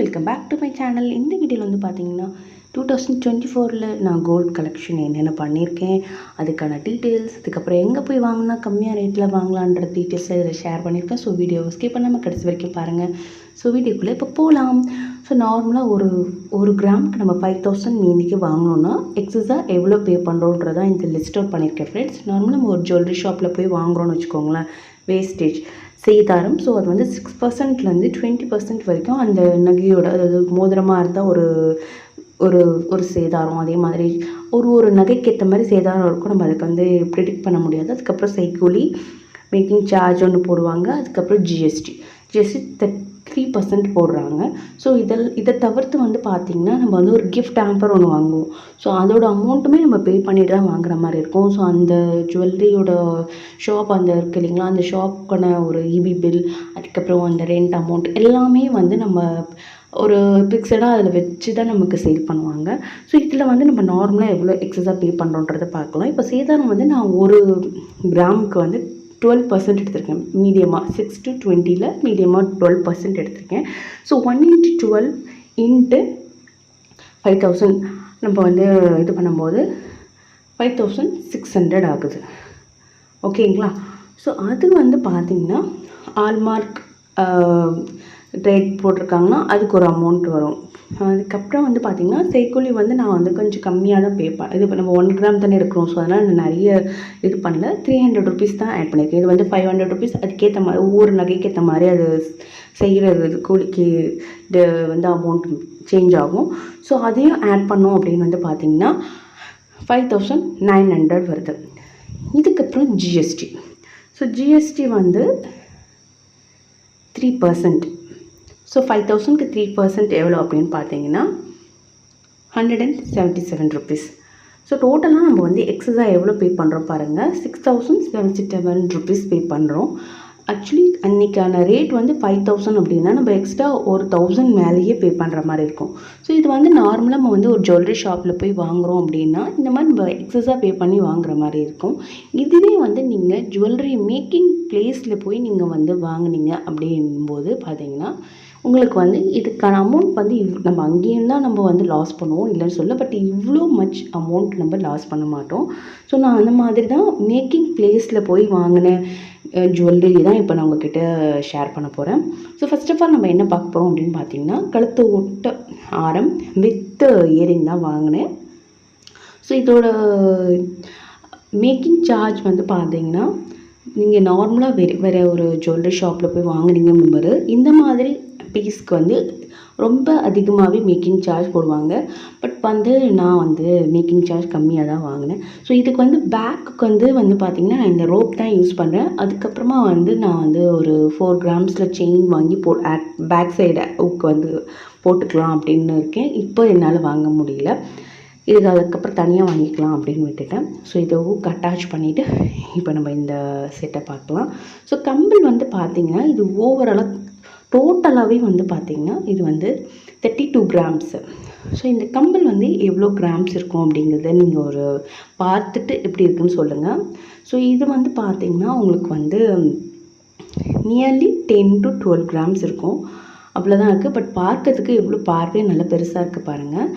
Welcome back to my channel இந்த வீடியோவில் வந்து பார்த்தீங்கன்னா டூ தௌசண்ட் டுவெண்ட்டி ஃபோரில் நான் கோல்ட் கலெக்ஷன் என்னென்ன பண்ணியிருக்கேன் அதுக்கான டீட்டெயில்ஸ் அதுக்கப்புறம் எங்கே போய் வாங்கினா கம்மியாக ரேட்டில் வாங்கலான்ற டீட்டெயில்ஸை இதில் ஷேர் பண்ணியிருக்கேன் ஸோ வீடியோ ஸ்கிப் பண்ணாமல் கடைசி வரைக்கும் பாருங்கள் ஸோ வீடியோக்குள்ளே இப்போ போகலாம் ஸோ நார்மலாக ஒரு ஒரு கிராமுக்கு நம்ம ஃபைவ் தௌசண்ட் மீதிக்கு வாங்கினோன்னா எக்ஸஸாக எவ்வளோ பே பண்ணுறோன்றதான் இந்த லிஸ்ட் அவுட் பண்ணியிருக்கேன் ஃப்ரெண்ட்ஸ் நார்மலாக நம்ம ஒரு ஜுவல்லரி ஷாப்பில் போய் வாங்குறோம்னு வச்சுக்கோங்களேன் வேஸ்டேஜ் செய்தாரம். ஸோ அது வந்து சிக்ஸ் பர்சன்ட்லேருந்து டுவெண்ட்டி பர்சன்ட் வரைக்கும் அந்த நகையோட அதாவது மோதிரமாக இருந்தால் ஒரு ஒரு ஒரு சேதாரம். அதே மாதிரி ஒரு ஒரு நகைக்கு ஏற்ற மாதிரி சேதாரம் இருக்கும். நம்ம அதுக்கு வந்து ப்ரிடிக்ட் பண்ண முடியாது. அதுக்கப்புறம் சைக்கூலி மேக்கிங் சார்ஜ் ஒன்று போடுவாங்க. அதுக்கப்புறம் ஜிஎஸ்டி ஜிஎஸ்டி த்ரீ பர்சன்ட் போடுறாங்க. ஸோ இதில் இதை தவிர்த்து வந்து பார்த்திங்கன்னா நம்ம வந்து ஒரு கிஃப்ட் ஆம்பர் ஒன்று வாங்குவோம். ஸோ அதோட அமௌண்ட்டுமே நம்ம பே பண்ணிட்டு தான் வாங்குற மாதிரி இருக்கும். ஸோ அந்த ஜுவல்லரியோட ஷாப் அந்த இருக்கு இல்லைங்களா? அந்த ஷாப்புக்கான ஒரு இபி பில் அதுக்கப்புறம் அந்த ரெண்ட் அமௌண்ட் எல்லாமே வந்து நம்ம ஒரு பிக்சடாக அதில் வச்சு தான் நமக்கு சேல் பண்ணுவாங்க. ஸோ இதில் வந்து நம்ம நார்மலாக எவ்வளோ எக்ஸஸாக பே பண்ணுறோன்றதை பார்க்கலாம். இப்போ சேதாரம் வந்து நான் ஒரு கிராமுக்கு வந்து டுவெல் பர்சன்ட் எடுத்திருக்கேன். மீடியமாக சிக்ஸ் டு டுவெண்ட்டியில் மீடியமாக டுவெல் பர்சன்ட் எடுத்திருக்கேன். So one into twelve into five thousand நம்ம வந்து இது பண்ணும்போது ஃபைவ் தௌசண்ட் சிக்ஸ் ஹண்ட்ரட் ஆகுது. ஓகேங்களா ஸோ அது வந்து பார்த்திங்கன்னா ஆல்மார்க் ரேட் போட்டிருக்காங்கன்னா அதுக்கு ஒரு அமௌண்ட் வரும். அதுக்கப்புறம் வந்து பார்த்திங்கன்னா செய்கூலி வந்து நான் வந்து கொஞ்சம் கம்மியாக தான் பே பண்ண இது நம்ம ஒன் கிராம் தானே எடுக்கிறோம் ஸோ அதனால் நான் நிறைய இது பண்ணல. த்ரீ ஹண்ட்ரட் ருபீஸ் தான் ஆட் பண்ணியிருக்கேன் இது வந்து ஃபைவ் ஹண்ட்ரட் ருபீஸ் அதுக்கேற்ற மாதிரி ஒவ்வொரு நகைக்கு ஏற்ற மாதிரி அது செய்கிற இது கூலிக்கு இது வந்து அமௌண்ட் சேஞ்ச் ஆகும். ஸோ அதையும் ஆட் பண்ணோம் அப்படின்னு வந்து பார்த்திங்கன்னா ஃபைவ் தௌசண்ட் நைன் ஹண்ட்ரட் வருது. இதுக்கப்புறம் ஜிஎஸ்டி ஸோ ஜிஎஸ்டி வந்து த்ரீ பர்சன்ட் ஸோ ஃபைவ் தௌசண்ட்க்கு த்ரீ பர்சன்ட் எவ்வளோ அப்படின்னு பார்த்தீங்கன்னா hundred and seventy seven rupees so டோட்டலாக நம்ம வந்து எக்ஸஸாக எவ்வளோ பே பண்ணுறோம் பாருங்கள் six thousand seventy seven rupees pay பண்ணுறோம் ஆக்சுவலி அன்றைக்கான ரேட் வந்து ஃபைவ் தௌசண்ட் அப்படின்னா நம்ம எக்ஸ்ட்ரா ஒரு தௌசண்ட் மேலேயே பே பண்ணுற மாதிரி இருக்கும். ஸோ இது வந்து நார்மலாக நம்ம வந்து ஒரு ஜுவல்லரி ஷாப்பில் போய் வாங்குகிறோம் அப்படின்னா இந்த மாதிரி நம்ம எக்ஸஸாக பே பண்ணி வாங்குற மாதிரி இருக்கும். இதுவே வந்து நீங்கள் ஜுவல்லரி மேக்கிங் பிளேஸில் போய் நீங்கள் வந்து வாங்குனீங்க அப்படிங்கும்போது பார்த்தீங்கன்னா உங்களுக்கு வந்து இதுக்கான அமௌண்ட் வந்து இவ் நம்ம அங்கேயும் தான் நம்ம வந்து லாஸ் பண்ணுவோம் இல்லைன்னு சொல்ல பட் இவ்வளோ மச் அமௌண்ட் நம்ம லாஸ் பண்ண மாட்டோம். ஸோ நான் அந்த மாதிரி தான் மேக்கிங் பிளேஸில் போய் வாங்கின ஜுவல்லரி தான் இப்போ நான் உங்ககிட்ட ஷேர் பண்ண போகிறேன் ஸோ ஃபஸ்ட் ஆஃப் ஆல் நம்ம என்ன பார்க்க போகிறோம் அப்படின்னு பார்த்தீங்கன்னா கழுத்து ஒட்ட ஆரம் வித் இயரிங் தான் வாங்கினேன். ஸோ இதோட மேக்கிங் சார்ஜ் வந்து பார்த்தீங்கன்னா நீங்கள் நார்மலாக வேறு வேறு ஒரு ஜுவல்லரி ஷாப்பில் போய் வாங்குனீங்க முன்பு இந்த மாதிரி பீஸ்க்கு வந்து ரொம்ப அதிகமாகவே மேக்கிங் சார்ஜ் போடுவாங்க. பட் வந்து நான் வந்து மேக்கிங் சார்ஜ் கம்மியாக தான் வாங்கினேன். ஸோ இதுக்கு வந்து பேக்குக்கு வந்து வந்து பார்த்திங்கன்னா நான் இந்த ரோப் தான் யூஸ் பண்ணுறேன் அதுக்கப்புறமா வந்து நான் வந்து ஒரு ஃபோர் கிராம்ஸில் செயின் வாங்கி போ பேக் சைடு உக்கு வந்து போட்டுக்கலாம் அப்படின்னு இருக்கேன். இப்போ என்னால் வாங்க முடியல. இது அதுக்கப்புறம் தனியாக வாங்கிக்கலாம் அப்படின்னு விட்டுட்டேன். ஸோ இதை ஊக் அட்டாச் பண்ணிவிட்டு இப்போ நம்ம இந்த செட்டை பார்க்கலாம். ஸோ கம்பல் வந்து பார்த்திங்கன்னா இது ஓவராலாக டோட்டலாகவே வந்து பார்த்திங்கன்னா இது வந்து தேர்ட்டி டூ கிராம்ஸு ஸோ இந்த கம்பல் வந்து எவ்வளோ கிராம்ஸ் இருக்கும் அப்படிங்கிறத நீங்கள் ஒரு பார்த்துட்டு எப்படி இருக்குன்னு சொல்லுங்கள் ஸோ இது வந்து பார்த்திங்கன்னா உங்களுக்கு வந்து nearly ten to twelve grams இருக்கும். அவ்வளோதான் இருக்குது பட் பார்க்கறதுக்கு எவ்வளோ பார்வையே நல்லா பெருசாக இருக்குது பாருங்கள்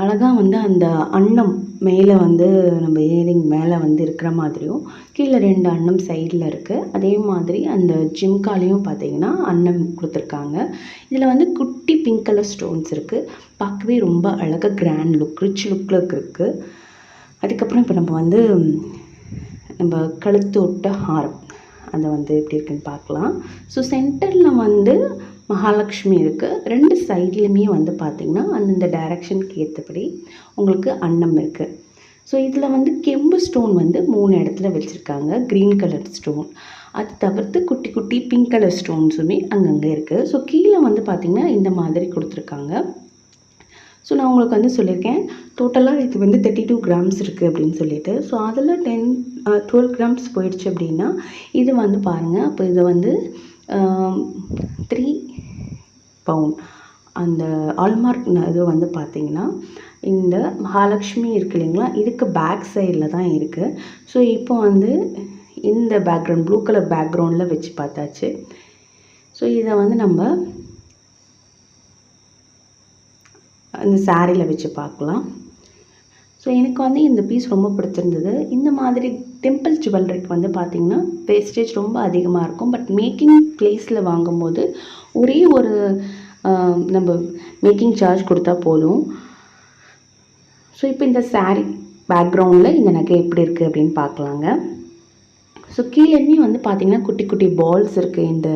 அழகாக வந்து அந்த அன்னம் மேலே வந்து நம்ம இயரிங் மேலே வந்து இருக்கிற மாதிரியும் கீழே ரெண்டு அன்னம் சைடில் இருக்குது அதே மாதிரி அந்த ஜிம்காலையும் பார்த்தீங்கன்னா அன்னம் கொடுத்துருக்காங்க. இதில் வந்து குட்டி பிங்க் கலர் ஸ்டோன்ஸ் இருக்குது பார்க்கவே ரொம்ப அழகாக கிராண்ட் லுக் ரிச் லுக்கில் இருக்குது அதுக்கப்புறம் இப்போ நம்ம வந்து நம்ம கழுத்து விட்ட ஹாரம். அதை வந்து எப்படி இருக்குன்னு பார்க்கலாம். ஸோ சென்டரில் வந்து மகாலட்சுமி இருக்குது ரெண்டு சைட்லேயுமே வந்து பார்த்திங்கன்னா அந்தந்த டைரக்ஷனுக்கு ஏற்றபடி உங்களுக்கு அன்னம் இருக்குது ஸோ இதில் வந்து கெம்பு ஸ்டோன் வந்து மூணு இடத்துல வச்சுருக்காங்க. க்ரீன் கலர் ஸ்டோன் அது தவிர்த்து குட்டி குட்டி பிங்க் கலர் ஸ்டோன்ஸுமே அங்கங்கே இருக்குது ஸோ கீழே வந்து பார்த்திங்கன்னா இந்த மாதிரி கொடுத்துருக்காங்க. ஸோ நான் உங்களுக்கு வந்து சொல்லியிருக்கேன். டோட்டலாக இது வந்து தேர்ட்டி டூ கிராம்ஸ் இருக்குது அப்படின்னு சொல்லிட்டு. ஸோ அதில் டென் டுவெல் கிராம்ஸ் போயிடுச்சு அப்படின்னா இது வந்து பாருங்கள் அப்போ இதை வந்து த்ரீ பவுன் அந்த ஆல்மார்க் இது வந்து பார்த்திங்கன்னா இந்த மகாலட்சுமி இருக்கு இல்லைங்களா? இதுக்கு பேக் சைடில் தான் இருக்குது ஸோ இப்போ வந்து இந்த பேக்ரவுண்ட் ப்ளூ கலர் பேக்ரவுண்டில் வச்சு பார்த்தாச்சு. ஸோ இதை வந்து நம்ம இந்த சாரியில் வச்சு பார்க்கலாம். ஸோ எனக்கு வந்து இந்த பீஸ் ரொம்ப பிடிச்சிருந்தது. இந்த மாதிரி டெம்பிள் ஜுவல்லரிக்கு வந்து பார்த்திங்கன்னா வேஸ்டேஜ் ரொம்ப அதிகமாக இருக்கும். பட் மேக்கிங் ப்ளேஸில் வாங்கும்போது ஒரே ஒரு நம்ம மேக்கிங் சார்ஜ் கொடுத்தா போதும். ஸோ இப்போ இந்த saree பேக்ரவுண்டில் இந்த நகை எப்படி இருக்குது அப்படின்னு பார்க்கலாங்க ஸோ கீழேயுமே வந்து பார்த்திங்கன்னா குட்டி குட்டி பால்ஸ் இருக்குது இந்த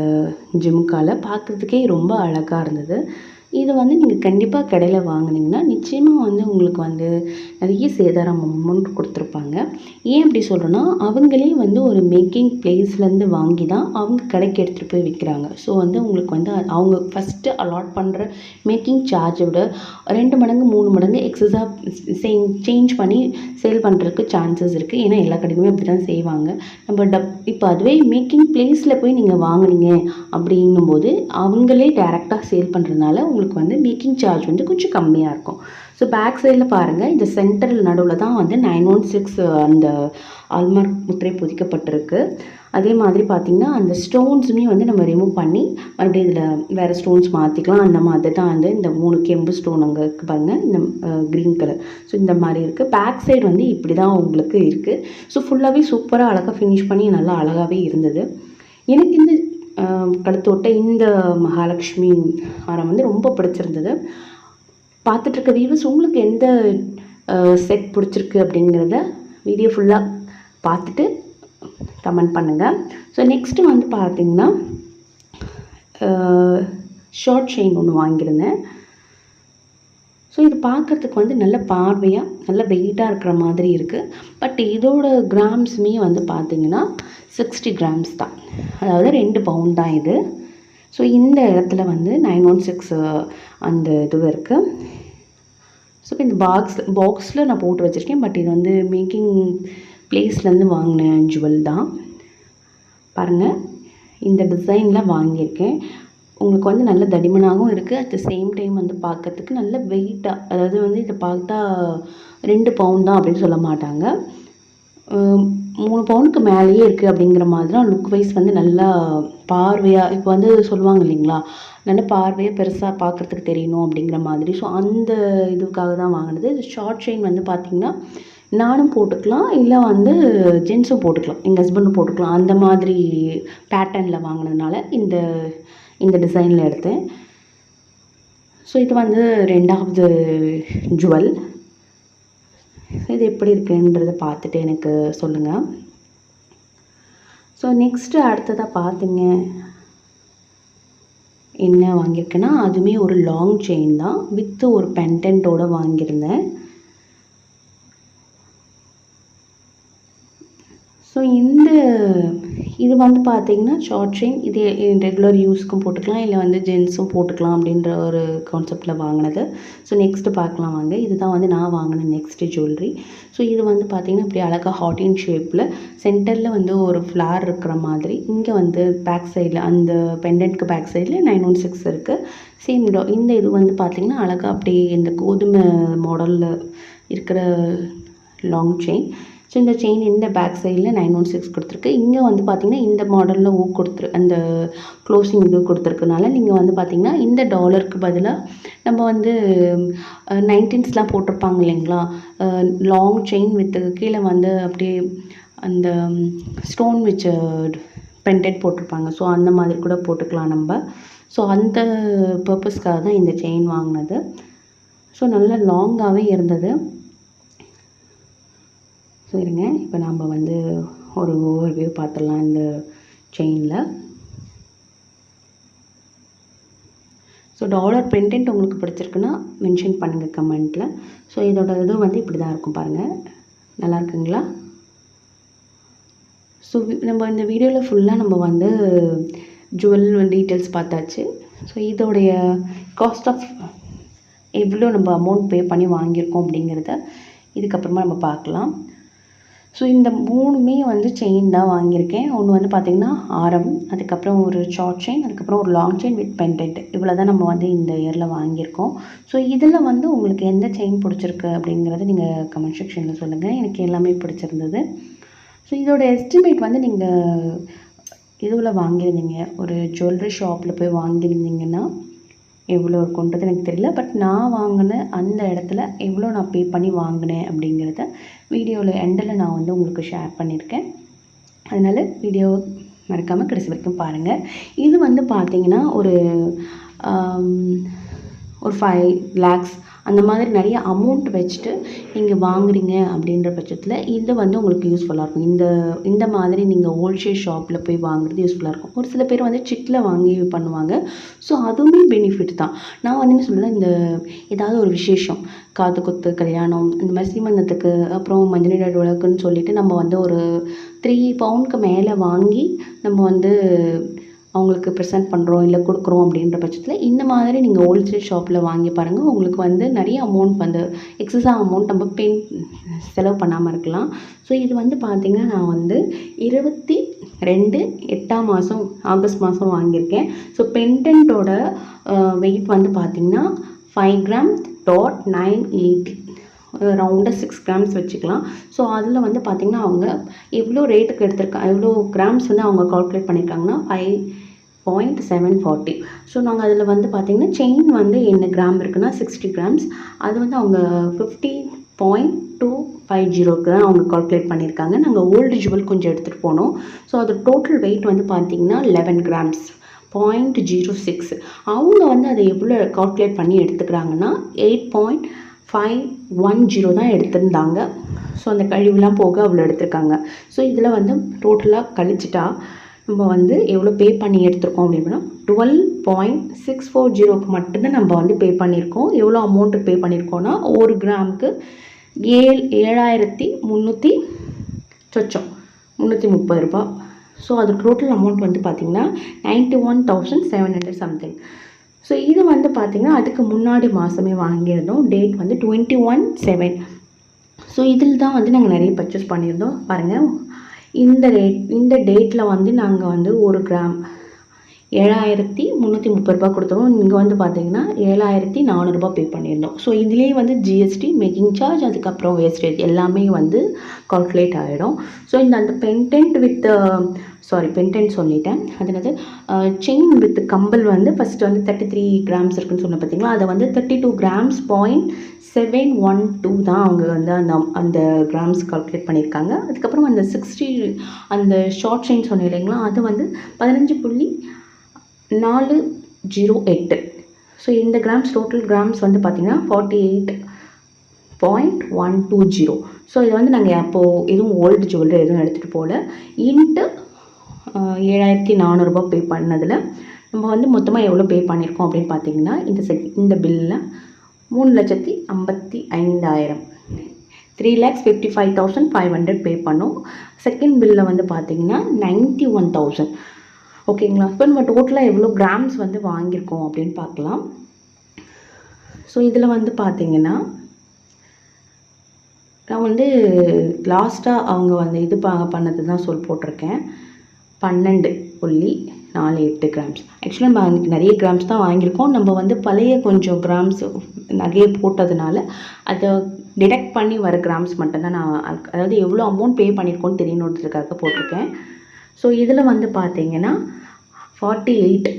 ஜிம்கால பார்க்குறதுக்கே ரொம்ப அழகாக இருந்தது. இது வந்து நீங்கள் கண்டிப்பாக கடையில் வாங்கினீங்கன்னா நிச்சயமாக வந்து உங்களுக்கு வந்து நிறைய சேதாரம் அமௌண்ட் கொடுத்துருப்பாங்க. ஏன் அப்படி சொல்கிறேன்னா அவங்களே வந்து ஒரு மேக்கிங் பிளேஸ்லேருந்து வாங்கி தான் அவங்க கடைக்கு எடுத்துகிட்டு போய் விற்கிறாங்க ஸோ வந்து உங்களுக்கு வந்து அவங்க ஃபஸ்ட்டு அலாட் பண்ணுற மேக்கிங் சார்ஜை விட ரெண்டு மடங்கு மூணு மடங்கு எக்ஸஸாக சேஞ்ச் பண்ணி சேல் பண்ணுறதுக்கு சான்சஸ் இருக்குது ஏன்னா எல்லா கடைக்குமே அப்படி தான் செய்வாங்க. நம்ம டப் இப்போ அதுவே மேக்கிங் பிளேஸில் போய் நீங்கள் வாங்குனீங்க அப்படின்னும் போது அவங்களே டேரெக்டாக சேல் பண்ணுறதுனால உங்களுக்கு உங்களுக்கு வந்து மேக்கிங் சார்ஜ் வந்து கொஞ்சம் கம்மியாக இருக்கும். ஸோ பேக் சைடில் பாருங்கள் இந்த சென்டரில் நடுவில் தான் வந்து நைன் ஒன் சிக்ஸ் அந்த ஆல்மார்க் முத்திரை பொதிக்கப்பட்டிருக்கு. அதே மாதிரி பார்த்திங்கன்னா அந்த ஸ்டோன்ஸுமே வந்து நம்ம ரிமூவ் பண்ணி மறுபடியும் இதில் வேறு ஸ்டோன்ஸ் மாற்றிக்கலாம் அந்த மாதிரி தான் வந்து இந்த மூணு கெம்பு ஸ்டோன் அங்கே இருக்குது பாருங்கள் இந்த க்ரீன் கலர் ஸோ இந்த மாதிரி இருக்குது பேக் சைடு வந்து இப்படி தான் உங்களுக்கு இருக்குது ஸோ ஃபுல்லாகவே சூப்பராக அழகாக ஃபினிஷ் பண்ணி நல்லா அழகாகவே இருந்தது. எனக்கு இந்த ஆஹ், கழுத்தோட்ட இந்த மகாலட்சுமி ஆரம் வந்து ரொம்ப பிடிச்சிருந்தது. பார்த்துட்ருக்க வியூவர்ஸ் உங்களுக்கு எந்த செட் பிடிச்சிருக்கு அப்படிங்கிறத வீடியோ ஃபுல்லாக பார்த்துட்டு கமெண்ட் பண்ணுங்கள் ஸோ நெக்ஸ்ட்டு வந்து பார்த்திங்கன்னா ஷார்ட் செயின் ஒன்று வாங்கியிருந்தேன். ஸோ இது பார்க்குறதுக்கு வந்து நல்ல பார்வையாக நல்ல வெயிட்டாக இருக்கிற மாதிரி இருக்குது பட் இதோட கிராம்ஸுமே வந்து பார்த்திங்கன்னா சிக்ஸ்டி கிராம்ஸ் தான். அதாவது ரெண்டு பவுண்ட் தான் இது. ஸோ இந்த இடத்துல வந்து நைன் ஒன் சிக்ஸ் அந்த இது இருக்குது ஸோ இந்த பாக்ஸ் பாக்ஸில் நான் போட்டு வச்சுருக்கேன். பட் இது வந்து மேக்கிங் ப்ளேஸ்லேருந்து வாங்கின ஜுவல் தான். பாருங்கள் இந்த டிசைனில் வாங்கியிருக்கேன். உங்களுக்கு வந்து நல்ல தடிமனாகவும் இருக்குது அட் த சேம் டைம் வந்து பார்க்கறதுக்கு நல்ல வெயிட்டாக அதாவது வந்து இதை பார்த்தா ரெண்டு பவுண்ட் தான் அப்படின்னு சொல்ல மாட்டாங்க. மூணு பவுனுக்கு மேலேயே இருக்குது அப்படிங்கிற மாதிரி தான் லுக் வைஸ் வந்து நல்லா பார்வையாக இப்போ வந்து சொல்லுவாங்க இல்லைங்களா? நல்ல பார்வையாக பெருசாக பார்க்குறதுக்கு தெரியணும் அப்படிங்கிற மாதிரி. ஸோ அந்த இதுக்காக தான் வாங்கினது. ஷார்ட் செயின் வந்து பார்த்திங்கன்னா நானும் போட்டுக்கலாம் இல்லை வந்து ஜென்ஸும் போட்டுக்கலாம். எங்கள் ஹஸ்பண்டும் போட்டுக்கலாம். அந்த மாதிரி பேட்டர்னில் வாங்கினதுனால இந்த இந்த டிசைனில் எடுத்தேன். ஸோ இது வந்து ரெண்டாவது ஜுவல் இது எப்படி இருக்குன்றதை பார்த்துட்டு எனக்கு சொல்லுங்கள் ஸோ நெக்ஸ்ட்டு அடுத்ததாக பார்த்தீங்க என்ன வாங்கியிருக்கேன்னா அதுவுமே ஒரு லாங் செயின் தான். வித்து ஒரு பென்டென்ட்டோடு வாங்கியிருந்தேன். ஸோ இந்த இது வந்து பார்த்தீங்கன்னா ஷார்ட் செயின் இது ரெகுலர் யூஸ்க்கும் போட்டுக்கலாம். இல்லை வந்து ஜென்ஸும் போட்டுக்கலாம் அப்படின்ற ஒரு கான்செப்டில் வாங்கினது. ஸோ நெக்ஸ்ட்டு பார்க்கலாம் வாங்க. இதுதான் வந்து நான் வாங்கின நெக்ஸ்ட்டு ஜுவல்லரி ஸோ இது வந்து பார்த்திங்கன்னா அப்படியே அழகாக ஹாட்டின் ஷேப்பில் சென்டரில் வந்து ஒரு ஃப்ளார் இருக்கிற மாதிரி. இங்கே வந்து பேக் சைடில் அந்த பெண்டன்ட்க்கு பேக் சைடில் நைன் ஒன் சிக்ஸ் இருக்குது சேம் இந்த இது வந்து பார்த்திங்கன்னா அழகாக அப்படியே இந்த கோதுமை மாடலில் இருக்கிற லாங் செயின் ஸோ இந்த செயின் இந்த பேக் சைடில் நைன் ஒன் சிக்ஸ் கொடுத்துருக்கு. இங்கே வந்து பார்த்தீங்கன்னா இந்த மாடலில் ஊ கொடுத்துரு அந்த க்ளோசிங் இது கொடுத்துருக்கனால நீங்கள் வந்து பார்த்திங்கன்னா இந்த டாலருக்கு பதிலாக நம்ம வந்து நைன்டீன்ஸ்லாம் போட்டிருப்பாங்க இல்லைங்களா? லாங் செயின் வித்து கீழே வந்து அப்படியே அந்த ஸ்டோன் வச்ச பெண்டட் போட்டிருப்பாங்க. ஸோ அந்த மாதிரி கூட போட்டுக்கலாம் நம்ம. ஸோ அந்த பர்பஸ்க்காக தான் இந்த செயின் வாங்கினது. ஸோ நல்ல லாங்காகவே இருந்தது. ஸோ இருங்க. இப்போ நம்ம வந்து ஒரு ஓவர் வியூ பார்த்துடலாம் இந்த செயினில் ஸோ டாலர் பென்டென்ட் உங்களுக்கு பிடிச்சிருக்குன்னா மென்ஷன் பண்ணுங்கள் கமெண்ட்டில் ஸோ இதோட இது வந்து இப்படி தான் இருக்கும் பாருங்கள் நல்லா இருக்குங்களா? ஸோ நம்ம இந்த வீடியோவில் ஃபுல்லாக நம்ம வந்து ஜுவல் டீட்டெயில்ஸ் பார்த்தாச்சு. ஸோ இதோடைய காஸ்ட் ஆஃப் எவ்வளோ நம்ம அமௌண்ட் பே பண்ணி வாங்கியிருக்கோம் அப்படிங்கிறத இதுக்கப்புறமா நம்ம பார்க்கலாம். ஸோ இந்த மூணுமே வந்து செயின் தான் வாங்கியிருக்கேன். ஒன்று வந்து பார்த்திங்கன்னா ஆரம் அதுக்கப்புறம் ஒரு ஷார்ட் செயின் அதுக்கப்புறம் ஒரு லாங் செயின் வித் பென்டென்ட் இவ்வளோ தான் நம்ம வந்து இந்த இயரில் வாங்கியிருக்கோம். ஸோ இதில் வந்து உங்களுக்கு எந்த செயின் பிடிச்சிருக்கு அப்படிங்கிறத நீங்கள் கமெண்ட் செக்ஷனில் சொல்லுங்கள் எனக்கு எல்லாமே பிடிச்சிருந்தது. ஸோ இதோட எஸ்டிமேட் வந்து நீங்கள் இதுவில் வாங்கியிருந்தீங்க? ஒரு ஜுவல்லரி ஷாப்பில் போய் வாங்கியிருந்தீங்கன்னா எவ்வளோ இருக்குன்றது எனக்கு தெரியல. பட் நான் வாங்கின அந்த இடத்துல எவ்வளோ நான் பே பண்ணி வாங்கினேன் அப்படிங்கிறத வீடியோவில் எண்டில் நான் வந்து உங்களுக்கு ஷேர் பண்ணியிருக்கேன். அதனால் வீடியோ மறக்காமல் கடைசி வரைக்கும் பாருங்கள் இது வந்து பார்த்திங்கன்னா ஒரு ஒரு ஃபைவ் லேக்ஸ் அந்த மாதிரி நிறைய அமௌண்ட் வச்சுட்டு நீங்கள் வாங்குறீங்க அப்படின்ற பட்சத்தில் இது வந்து உங்களுக்கு யூஸ்ஃபுல்லாக இருக்கும். இந்த இந்த மாதிரி நீங்கள் ஹோல்சேல் ஷாப்பில் போய் வாங்குறது யூஸ்ஃபுல்லாக இருக்கும். ஒரு சில பேர் வந்து சிட்டில் வாங்கி பண்ணுவாங்க. ஸோ அதுவுமே பெனிஃபிட் தான். நான் வந்து என்ன சொல்லுவேன் இந்த ஏதாவது ஒரு விசேஷம் காது குத்து கல்யாணம் இந்த மாதிரி சீமந்தத்துக்கு அப்புறம் மஞ்சள் விளக்குன்னு சொல்லிட்டு நம்ம வந்து ஒரு த்ரீ பவுனுக்கு மேலே வாங்கி நம்ம வந்து அவங்களுக்கு ப்ரெசென்ட் பண்ணுறோம் இல்லை கொடுக்குறோம் அப்படின்ற பட்சத்தில் இந்த மாதிரி நீங்கள் ஹோல்சேல் ஷாப்பில் வாங்கி பாருங்கள் உங்களுக்கு வந்து நிறைய அமௌண்ட் வந்து எக்ஸஸாக அமௌண்ட் நம்ம பெயின் செலவு பண்ணாமல் இருக்கலாம். ஸோ இது வந்து பார்த்திங்கன்னா நான் வந்து இருபத்தி ரெண்டு எட்டாம் மாதம் ஆகஸ்ட் மாதம் வாங்கியிருக்கேன். ஸோ பென்டென்ட்டோட வெயிட் வந்து பார்த்திங்கன்னா five gram dot nine eighty ரவுண்டாக சிக்ஸ் கிராம்ஸ் வச்சுக்கலாம். ஸோ அதில் வந்து பார்த்திங்கன்னா அவங்க எவ்வளோ ரேட்டுக்கு எடுத்திருக்காங்க எவ்வளோ கிராம்ஸ் வந்து அவங்க கால்குலேட் பண்ணியிருக்காங்கன்னா five point seven forty so நாங்கள் அதில் வந்து பார்த்திங்கன்னா செயின் வந்து என்ன கிராம் இருக்குன்னா சிக்ஸ்டி கிராம்ஸ் அது வந்து அவங்க ஃபிஃப்டி பாயிண்ட் டூ ஃபைவ் ஜீரோக்கு தான் அவங்க கால்குலேட் பண்ணியிருக்காங்க. நாங்கள் ஓல்டு ஜுவல் கொஞ்சம் எடுத்துகிட்டு போனோம். ஸோ அது டோட்டல் வெயிட் வந்து பார்த்திங்கன்னா eleven grams point zero six அவங்க வந்து அதை எவ்வளோ கால்குலேட் பண்ணி எடுத்துக்கிறாங்கன்னா eight point five one zero தான் எடுத்திருந்தாங்க. ஸோ அந்த கழிவுலாம் போக அவ்வளோ எடுத்திருக்காங்க. ஸோ இதில் வந்து டோட்டலாக கழிச்சிட்டா நம்ம வந்து எவ்வளோ பே பண்ணி எடுத்திருக்கோம் அப்படின்னா டுவெல் பாயிண்ட் சிக்ஸ் ஃபோர் ஜீரோக்கு மட்டும்தான் நம்ம வந்து பே பண்ணியிருக்கோம். எவ்வளோ அமௌண்ட்டு பே பண்ணியிருக்கோன்னா ஒரு கிராமுக்கு ஏழு ஏழாயிரத்தி முந்நூற்றி சொச்சம் முந்நூற்றி முப்பது ரூபா ஸோ அது டோட்டல் அமௌண்ட் வந்து பார்த்திங்கன்னா ninety one thousand seven hundred something so இது வந்து பார்த்திங்கன்னா அதுக்கு முன்னாடி மாதமே வாங்கியிருந்தோம். டேட் வந்து டுவெண்ட்டி ஒன் செவன் ஸோ இதில் தான் வந்து நாங்கள் நிறைய பர்ச்சேஸ் பண்ணியிருந்தோம். பாருங்கள் இந்த ரேட் இந்த டேட்டில் வந்து நாங்கள் வந்து ஒரு கிராம் ஏழாயிரத்தி முந்நூற்றி முப்பது ரூபா கொடுத்தோம். இங்கே வந்து பார்த்தீங்கன்னா ஏழாயிரத்தி நானூறுரூபா பே பண்ணியிருந்தோம். ஸோ இதுலேயே வந்து ஜிஎஸ்டி மேக்கிங் சார்ஜ் அதுக்கப்புறம் வேஸ்டேஜ் எல்லாமே வந்து கால்குலேட் ஆகிடும் ஸோ இந்த அந்த பென்டென்ட் வித் சாரி பென்டென்ட் சொல்லிட்டேன். அது என்னது? செயின் வித் கம்பல் வந்து ஃபஸ்ட்டு வந்து தேர்ட்டி த்ரீ கிராம்ஸ் இருக்குன்னு சொன்ன பார்த்தீங்களா அதை வந்து thirty two grams point seven one two தான் அவங்க வந்து அந்த அந்த கிராம்ஸ் கால்குலேட் பண்ணியிருக்காங்க. அதுக்கப்புறம் அந்த சிக்ஸ்டி அந்த ஷார்ட் செயின் சொன்னேன் இல்லைங்களா? அது வந்து பதினஞ்சு புள்ளி நாலு ஜீரோ எட்டு. ஸோ இந்த கிராம்ஸ் டோட்டல் கிராம்ஸ் வந்து பார்த்திங்கன்னா forty eight point one two zero so இது வந்து நாங்கள் அப்போது எதுவும் ஓல்டு ஜுவல்லரி எதுவும் எடுத்துகிட்டு போகல. இன்ட்டு ஏழாயிரத்தி நானூறுரூபா பே பண்ணதில். நம்ம வந்து மொத்தமாக எவ்வளோ பே பண்ணியிருக்கோம் அப்படின்னு பார்த்தீங்கன்னா இந்த செக் இந்த பில்லில் மூணு லட்சத்தி ஐம்பத்தி ஐந்தாயிரம். Three lakhs fifty five thousand five hundred pay பண்ணோம். செகண்ட் பில்லில் வந்து பார்த்திங்கன்னா நைன்ட்டி ஒன் தௌசண்ட் ஓகேங்களா? இப்போ நம்ம டோட்டலாக எவ்வளோ கிராம்ஸ் வந்து வாங்கியிருக்கோம் அப்படின்னு பார்க்கலாம். ஸோ இதில் வந்து பார்த்தீங்கன்னா நான் வந்து லாஸ்ட்டாக அவங்க வந்து இது பண்ணது தான் சொல் போட்டிருக்கேன். பன்னெண்டு புள்ளி நாலு எட்டு கிராம்ஸ் ஆக்சுவலாக நம்ம அன்றைக்கி நிறைய கிராம்ஸ் தான் வாங்கியிருக்கோம். நம்ம வந்து பழைய கொஞ்சம் கிராம்ஸ் நகையை போட்டதுனால அதை டிடெக்ட் பண்ணி வர கிராம்ஸ் மட்டும்தான் நான் அதாவது எவ்வளோ அமௌண்ட் பே பண்ணியிருக்கோன்னு தெரியணுன்றதுக்காக போட்டிருக்கேன். ஸோ இதில் வந்து பார்த்தீங்கன்னா forty eight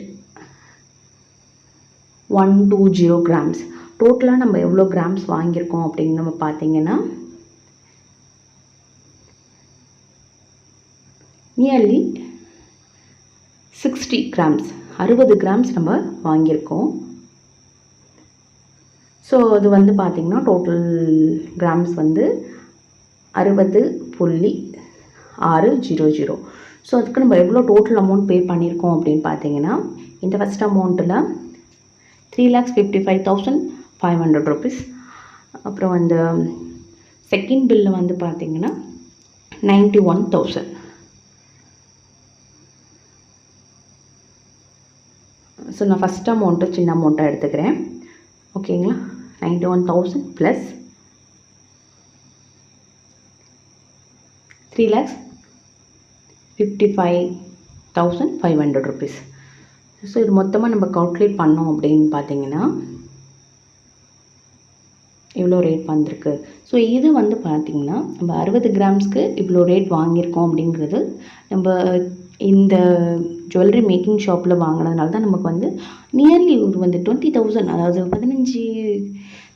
one two zero grams டோட்டலாக நம்ம எவ்வளோ கிராம்ஸ் வாங்கியிருக்கோம் அப்படின்னு நம்ம பார்த்தீங்கன்னா நியர்லி சிக்ஸ்டி கிராம்ஸ் அறுபது கிராம்ஸ் நம்ம வாங்கியிருக்கோம். ஸோ அது வந்து பார்த்திங்கன்னா டோட்டல் கிராம்ஸ் வந்து அறுபது புள்ளி ஆறு ஜீரோ ஜீரோ ஸோ அதுக்கு நம்ம எவ்வளோ டோட்டல் அமௌண்ட் பே பண்ணியிருக்கோம் அப்படின்னு பார்த்தீங்கன்னா இந்த ஃபஸ்ட் அமௌண்ட்டில் three lakhs fifty five thousand five hundred rupees அப்புறம் அந்த செகண்ட் பில்லு வந்து பார்த்தீங்கன்னா நைன்ட்டி ஒன் தௌசண்ட் ஸோ நான் ஃபஸ்ட் அமௌண்ட்டு சின்ன அமௌண்ட்டாக எடுத்துக்கிறேன். ஓகேங்களா ninety one thousand plus three lakhs fifty five thousand five hundred rupees so இது மொத்தமாக நம்ம கால்குலேட் பண்ணோம் அப்படின்னு பார்த்தீங்கன்னா இவ்வளோ ரேட் வந்திருக்கு. ஸோ இது வந்து பார்த்திங்கன்னா நம்ம அறுபது கிராம்ஸ்க்கு இவ்வளோ ரேட் வாங்கியிருக்கோம் அப்படிங்கிறது நம்ம இந்த ஜுவல்லரி மேக்கிங் ஷாப்பில் வாங்கினதுனால தான் நமக்கு வந்து நியர்லி ஒரு வந்து டுவெண்ட்டி தௌசண்ட் அதாவது பதினஞ்சு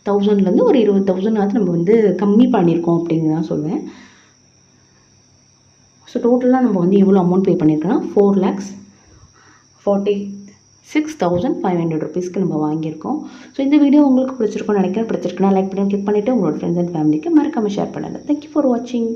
தௌசண்ட்லேருந்து ஒரு இருபது தௌசண்ட் ஆகுது நம்ம வந்து கம்மி பண்ணியிருக்கோம் அப்படின்னு தான் சொல்லுவேன் ஸோ டோட்டலாக நம்ம வந்து எவ்வளோ amount pay பண்ணியிருக்கோன்னா four lakhs forty six thousand five hundred ருபீஸ்க்கு நம்ம வாங்கியிருக்கோம். ஸோ இந்த வீடியோ உங்களுக்கு பிடிச்சிருக்கோம் நினைக்கிறேன். பிடிச்சிருக்குன்னா லைக் பண்ணி கிளிக் பண்ணிவிட்டு உங்களோட ஃப்ரெண்ட்ஸ் அண்ட் ஃபேமிலிக்கு மறக்காமல் ஷேர் பண்ணுங்கள் தேங்க்யூ ஃபார் வாட்சிங்